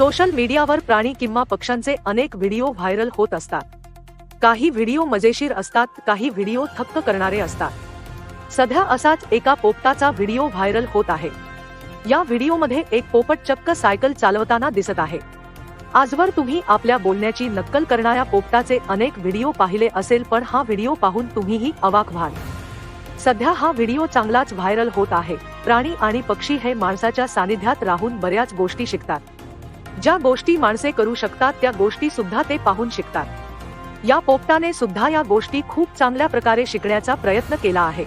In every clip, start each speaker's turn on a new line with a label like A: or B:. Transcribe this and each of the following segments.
A: Social मीडियावर प्राणी किंवा पक्ष्यांचे अनेक व्हिडिओ व्हायरल होत असतात. काही व्हिडिओ मजेशीर असतात काही व्हिडिओ थक्क करणारे असतात. सध्या असाच एका पोपटाचा व्हिडिओ व्हायरल होत आहे. या व्हिडिओमध्ये एक पोपट चक्क सायकल चालवताना दिसत आहे. आजवर तुम्ही आपल्या बोलण्याची नक्कल करणाऱ्या पोपटाचे अनेक व्हिडिओ पाहिले असेल पण हा व्हिडिओ पाहून तुम्हीही अवाक व्हाल. सध्या हा व्हिडिओ चांगलाच व्हायरल होत आहे. प्राणी आणि पक्षी हे माणसाच्या सानिध्यात राहून बऱ्याच गोष्टी शिकतात. ज्या गोष्टी माणसे करू शकतात त्या गोष्टी सुद्धा ते पाहून शिकतात. या पोपटाने सुद्धा या गोष्टी खूप चांगल्या प्रकारे शिकण्याचा प्रयत्न केला आहे.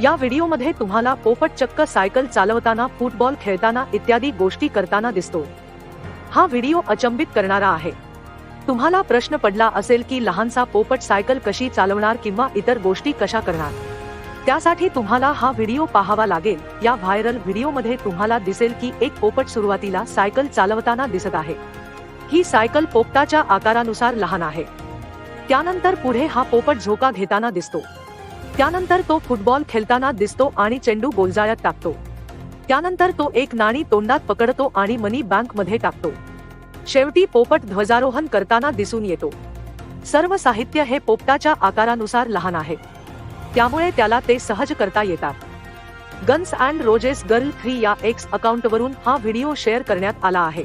A: या व्हिडिओमध्ये तुम्हाला पोपट चक्क सायकल चालवताना फुटबॉल खेळताना इत्यादी गोष्टी करताना दिसतो. हा व्हिडिओ अचंबित करणारा आहे. तुम्हाला प्रश्न पडला असेल की लहानसा पोपट सायकल कशी चालवणार किंवा इतर गोष्टी कशा करणार? त्यासाठी तुम्हाला हा व्हिडिओ पाहावा लागेल. या व्हायरल व्हिडिओमध्ये तुम्हाला दिसेल की एक पोपट सुरुवातीला सायकल चालवताना दिसत आहे. ही सायकल पोपटाच्या आकारानुसार लहान आहे. त्यानंतर पुढे हा पोपट झोका घेताना दिसतो. त्यानंतर तो फुटबॉल खेळताना दिसतो आणि चेंडू गोलजाळ्यात टाकतो. त्यानंतर तो एक नाणी तोंडात पकडतो आणि मनी बँकमध्ये टाकतो. शेवटी पोपट ध्वजारोहण करताना दिसून येतो. सर्व साहित्य हे पोपटाच्या आकारानुसार लहान आहे. त्यामुळे त्याला ते सहज करता येतात. Guns and roses girl three या एक्स अकाउंटवरून हा व्हिडिओ शेअर करण्यात आला आहे.